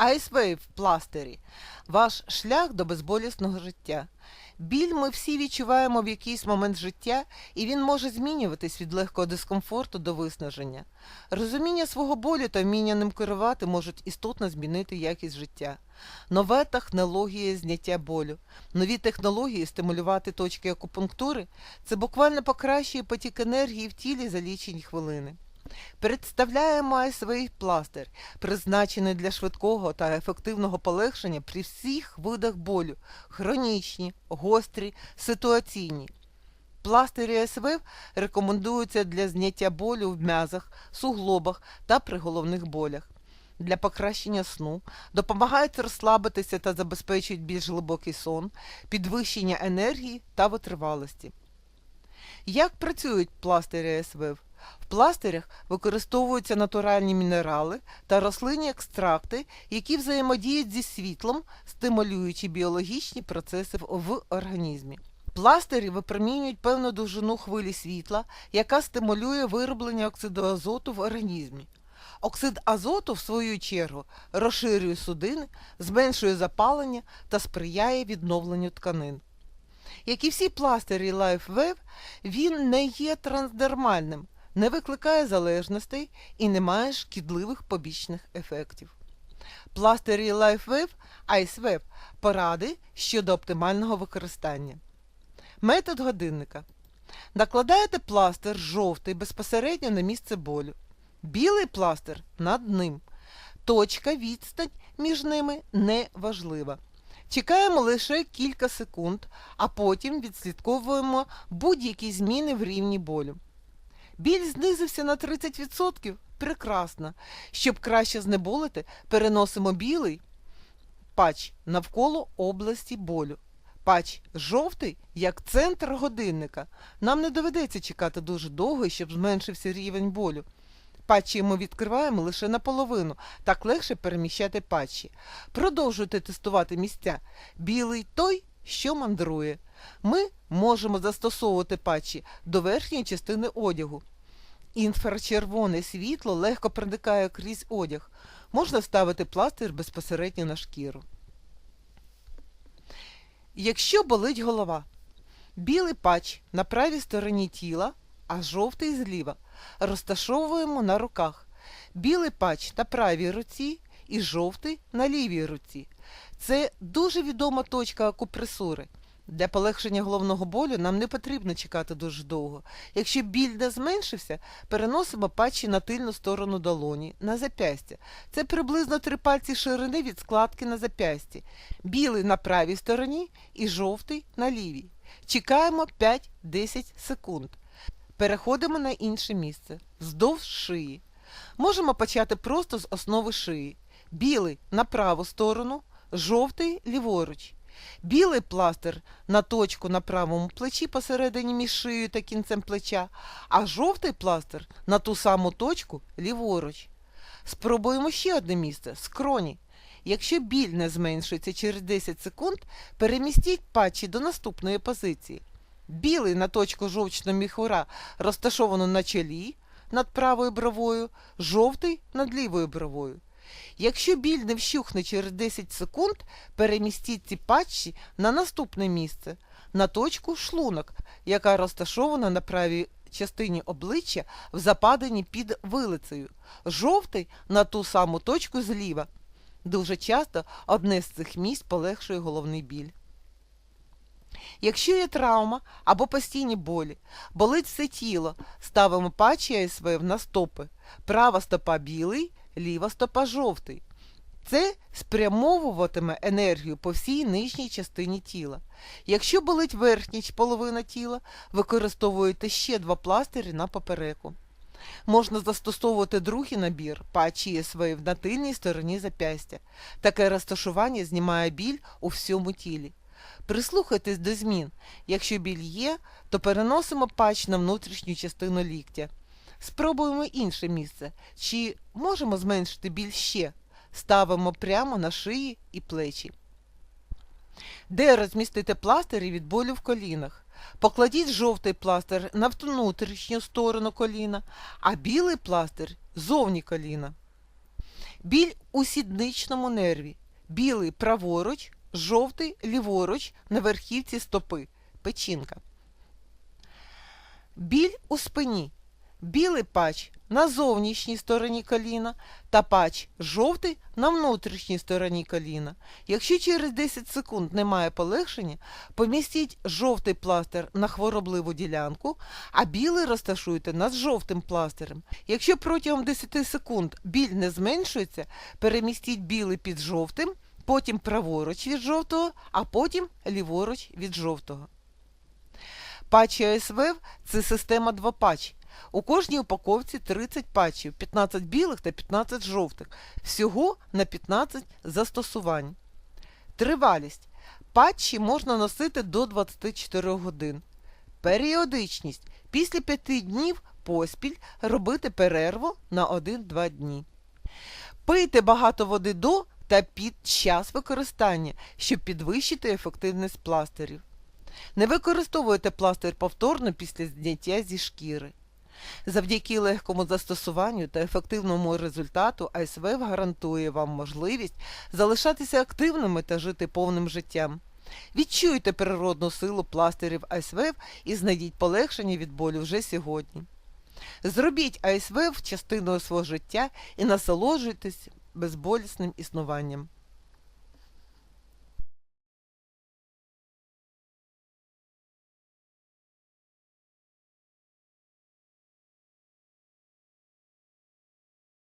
Wave в пластирі ваш шлях до безболісного життя. Біль ми всі відчуваємо в якийсь момент життя, і він може змінюватись від легкого дискомфорту до виснаження. Розуміння свого болю та вміння ним керувати можуть істотно змінити якість життя. Нова технологія зняття болю. Нові технології стимулювати точки акупунктури це буквально покращує потік енергії в тілі за лічені хвилини. Представляємо Ice пластир, призначений для швидкого та ефективного полегшення при всіх видах болю хронічні, гострі, ситуаційні. Пластирі СВ рекомендуються для зняття болю в м'язах, суглобах та при головних болях. Для покращення сну допомагають розслабитися та забезпечують більш глибокий сон, підвищення енергії та витривалості. Як працюють пластирі СВ? В пластирях використовуються натуральні мінерали та рослинні екстракти, які взаємодіють зі світлом, стимулюючи біологічні процеси в організмі. Пластирі випромінюють певну довжину хвилі світла, яка стимулює вироблення оксиду азоту в організмі. Оксид азоту, в свою чергу, розширює судини, зменшує запалення та сприяє відновленню тканин. Як і всі пластирі LifeWave, він не є трансдермальним, не викликає залежностей і не має шкідливих побічних ефектів. Пластирі LifeWave IceWave – поради щодо оптимального використання. Метод годинника. Накладаєте пластир жовтий безпосередньо на місце болю. Білий пластир над ним. Точка відстань між ними не важлива. Чекаємо лише кілька секунд, а потім відслідковуємо будь-які зміни в рівні болю. Біль знизився на 30%. Прекрасно. Щоб краще знеболити, переносимо білий патч навколо області болю. Патч жовтий, як центр годинника. Нам не доведеться чекати дуже довго, щоб зменшився рівень болю. Патчі ми відкриваємо лише наполовину, так легше переміщати патчі. Продовжуйте тестувати місця. Білий той, що мандрує. Ми можемо застосовувати патчі до верхньої частини одягу. Інфрачервоне світло легко проникає крізь одяг. Можна ставити пластир безпосередньо на шкіру. Якщо болить голова, білий патч на правій стороні тіла, а жовтий зліва. Розташовуємо на руках. Білий патч на правій руці і жовтий на лівій руці. Це дуже відома точка акупресури. Для полегшення головного болю нам не потрібно чекати дуже довго. Якщо біль не зменшився, переносимо патчі на тильну сторону долоні, на запястя. Це приблизно три пальці ширини від складки на запясті. Білий на правій стороні і жовтий на лівій. Чекаємо 5-10 секунд. Переходимо на інше місце, вздовж шиї. Можемо почати просто з основи шиї. Білий на праву сторону, жовтий ліворуч. Білий пластир на точку на правому плечі посередині між шиєю та кінцем плеча, а жовтий пластир на ту саму точку ліворуч. Спробуємо ще одне місце скроні. Якщо біль не зменшується через 10 секунд, перемістіть патчі до наступної позиції. Білий на точку жовчного міхура розташовано на чолі над правою бровою, жовтий над лівою бровою. Якщо біль не вщухне через 10 секунд, перемістіть ці патчі на наступне місце, на точку шлунок, яка розташована на правій частині обличчя в западині під вилицею, жовтий на ту саму точку зліва. Дуже часто одне з цих місць полегшує головний біль. Якщо є травма або постійні болі, болить все тіло, ставимо патчі АСВ на стопи. Права стопа білий, ліва стопа жовтий. Це спрямовуватиме енергію по всій нижній частині тіла. Якщо болить верхня половина тіла, використовуєте ще два пластирі на попереку. Можна застосовувати другий набір патчі СВ на тильній стороні запястя. Таке розташування знімає біль у всьому тілі. Прислухайтесь до змін. Якщо біль є, то переносимо патч на внутрішню частину ліктя. Спробуємо інше місце. Чи можемо зменшити біль ще? Ставимо прямо на шиї і плечі. Де розмістити пластирі від болю в колінах? Покладіть жовтий пластир на внутрішню сторону коліна, а білий пластир зовні коліна. Біль у сідничному нерві. Білий праворуч, жовтий ліворуч на верхівці стопи. Печінка. Біль у спині. Білий пач на зовнішній стороні коліна та пач жовтий на внутрішній стороні коліна. Якщо через 10 секунд немає полегшення, помістіть жовтий пластир на хворобливу ділянку, а білий розташуйте над жовтим пластирем. Якщо протягом 10 секунд біль не зменшується, перемістіть білий під жовтим, потім праворуч від жовтого, а потім ліворуч від жовтого. Патчі АСВ – це система 2 патч. У кожній упаковці 30 патчів, 15 білих та 15 жовтих. Всього на 15 застосувань. Тривалість. Патчі можна носити до 24 годин. Періодичність. Після 5 днів поспіль робити перерву на 1-2 дні. Пийте багато води до та під час використання, щоб підвищити ефективність пластирів. Не використовуйте пластир повторно після зняття зі шкіри. Завдяки легкому застосуванню та ефективному результату АСВ гарантує вам можливість залишатися активними та жити повним життям. Відчуйте природну силу пластирів АСВ і знайдіть полегшення від болю вже сьогодні. Зробіть АСВ частиною свого життя і насолоджуйтесь безболісним існуванням.